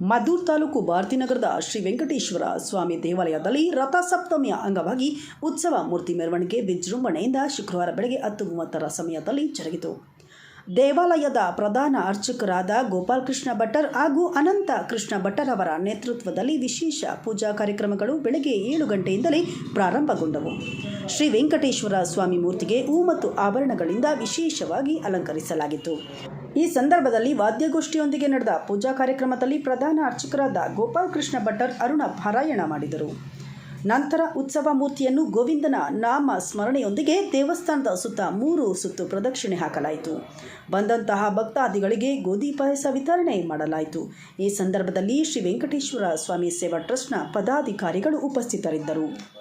ಮದ್ದೂರು ತಾಲೂಕು ಭಾರತೀನಗರದ ಶ್ರೀ ವೆಂಕಟೇಶ್ವರ ಸ್ವಾಮಿ ದೇವಾಲಯದಲ್ಲಿ ರಥಸಪ್ತಮಿಯ ಅಂಗವಾಗಿ ಉತ್ಸವ ಮೂರ್ತಿ ಮೆರವಣಿಗೆ ವಿಜೃಂಭಣೆಯಿಂದ ಶುಕ್ರವಾರ ಬೆಳಗ್ಗೆ ಹತ್ತು ಮೂವತ್ತರ ಸಮಯದಲ್ಲಿ ಜರುಗಿತು. ದೇವಾಲಯದ ಪ್ರಧಾನ ಅರ್ಚಕರಾದ ಗೋಪಾಲಕೃಷ್ಣ ಭಟ್ಟರ್ ಹಾಗೂ ಅನಂತ ಕೃಷ್ಣ ಭಟ್ಟರ್ ಅವರ ನೇತೃತ್ವದಲ್ಲಿ ವಿಶೇಷ ಪೂಜಾ ಕಾರ್ಯಕ್ರಮಗಳು ಬೆಳಗ್ಗೆ ಏಳು ಗಂಟೆಯಿಂದಲೇ ಪ್ರಾರಂಭಗೊಂಡವು. ಶ್ರೀ ವೆಂಕಟೇಶ್ವರ ಸ್ವಾಮಿ ಮೂರ್ತಿಗೆ ಹೂ ಮತ್ತು ಆಭರಣಗಳಿಂದ ವಿಶೇಷವಾಗಿ ಅಲಂಕರಿಸಲಾಗಿತ್ತು. ಈ ಸಂದರ್ಭದಲ್ಲಿ ವಾದ್ಯಗೋಷ್ಠಿಯೊಂದಿಗೆ ನಡೆದ ಪೂಜಾ ಕಾರ್ಯಕ್ರಮದಲ್ಲಿ ಪ್ರಧಾನ ಅರ್ಚಕರಾದ ಗೋಪಾಲಕೃಷ್ಣ ಭಟ್ಟರ್ ಅರುಣ ಪಾರಾಯಣ ಮಾಡಿದರು. ನಂತರ ಉತ್ಸವ ಮೂರ್ತಿಯನ್ನು ಗೋವಿಂದನ ನಾಮ ಸ್ಮರಣೆಯೊಂದಿಗೆ ದೇವಸ್ಥಾನದ ಸುತ್ತ ಮೂರು ಸುತ್ತು ಪ್ರದಕ್ಷಿಣೆ ಹಾಕಲಾಯಿತು. ಬಂದಂತಹ ಭಕ್ತಾದಿಗಳಿಗೆ ಗೋಧಿ ಪಾಯಸ ವಿತರಣೆ ಮಾಡಲಾಯಿತು. ಈ ಸಂದರ್ಭದಲ್ಲಿ ಶ್ರೀ ವೆಂಕಟೇಶ್ವರ ಸ್ವಾಮಿ ಸೇವಾ ಟ್ರಸ್ಟ್ನ ಪದಾಧಿಕಾರಿಗಳು ಉಪಸ್ಥಿತರಿದ್ದರು.